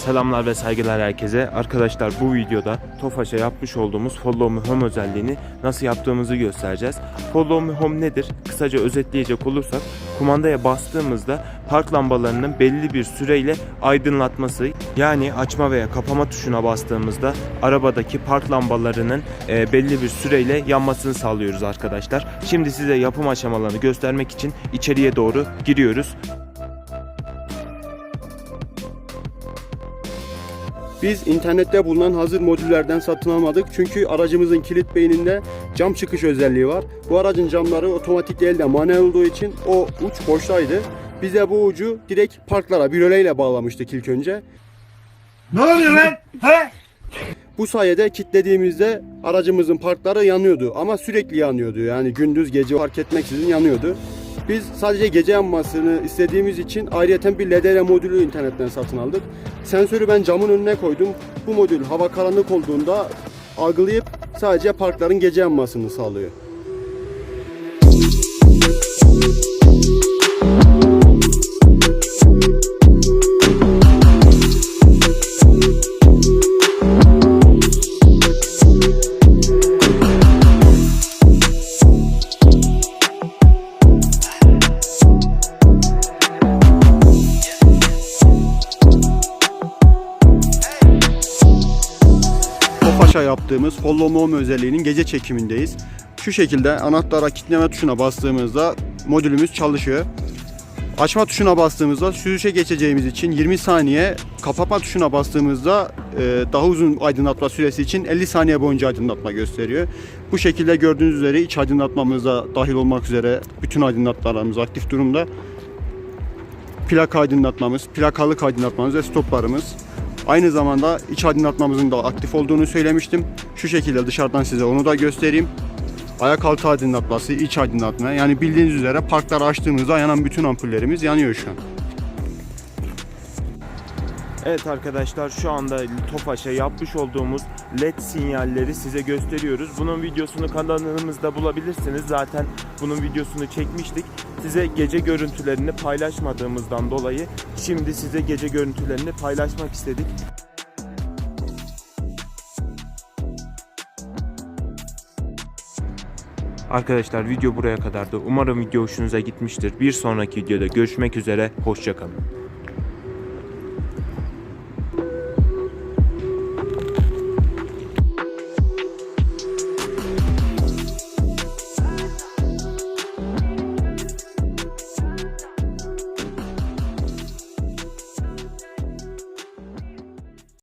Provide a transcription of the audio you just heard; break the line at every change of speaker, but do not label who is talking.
Selamlar ve saygılar herkese. Arkadaşlar bu videoda Tofaş'a yapmış olduğumuz Follow Me Home özelliğini nasıl yaptığımızı göstereceğiz. Follow Me Home nedir? Kısaca özetleyecek olursak kumandaya bastığımızda park lambalarının belli bir süreyle aydınlatması yani açma veya kapama tuşuna bastığımızda arabadaki park lambalarının e, belli bir süreyle yanmasını sağlıyoruz arkadaşlar. Şimdi size yapım aşamalarını göstermek için içeriye doğru giriyoruz.
Biz internette bulunan hazır modüllerden satın almadık çünkü aracımızın kilit beyninde cam çıkış özelliği var. Bu aracın camları otomatik değil de manuel olduğu için o uç boştaydı. Biz de bu ucu direkt parklara bir röleyle bağlamıştık ilk önce.
Ne oluyor lan? He?
Bu sayede kilitlediğimizde aracımızın parkları yanıyordu ama sürekli yanıyordu. Yani gündüz gece fark etmeksizin yanıyordu. Biz sadece gece yanmasını istediğimiz için ayrıyeten bir LDR modülü internetten satın aldık. Sensörü ben camın önüne koydum. Bu modül hava karanlık olduğunda algılayıp sadece parkların gece yanmasını sağlıyor. Tofaş'a yaptığımız Follow özelliğinin gece çekimindeyiz. Şu şekilde anahtara kilitleme tuşuna bastığımızda modülümüz çalışıyor. Açma tuşuna bastığımızda sürüşe geçeceğimiz için 20 saniye, kapatma tuşuna bastığımızda e, daha uzun aydınlatma süresi için 50 saniye boyunca aydınlatma gösteriyor. Bu şekilde gördüğünüz üzere iç aydınlatmamıza dahil olmak üzere bütün aydınlatmalarımız aktif durumda. Plaka aydınlatmamız, plakalık aydınlatmamız ve stoplarımız. Aynı zamanda iç aydınlatmamızın da aktif olduğunu söylemiştim. Şu şekilde dışarıdan size onu da göstereyim. Ayak altı aydınlatması, iç aydınlatma. Yani bildiğiniz üzere parkları açtığımızda yanan bütün ampullerimiz yanıyor şu an.
Evet arkadaşlar şu anda Tofaş'a yapmış olduğumuz LED sinyalleri size gösteriyoruz. Bunun videosunu kanalımızda bulabilirsiniz. Zaten bunun videosunu çekmiştik. Size gece görüntülerini paylaşmadığımızdan dolayı şimdi size gece görüntülerini paylaşmak istedik. Arkadaşlar video buraya kadardı. Umarım video hoşunuza gitmiştir. Bir sonraki videoda görüşmek üzere. Hoşçakalın.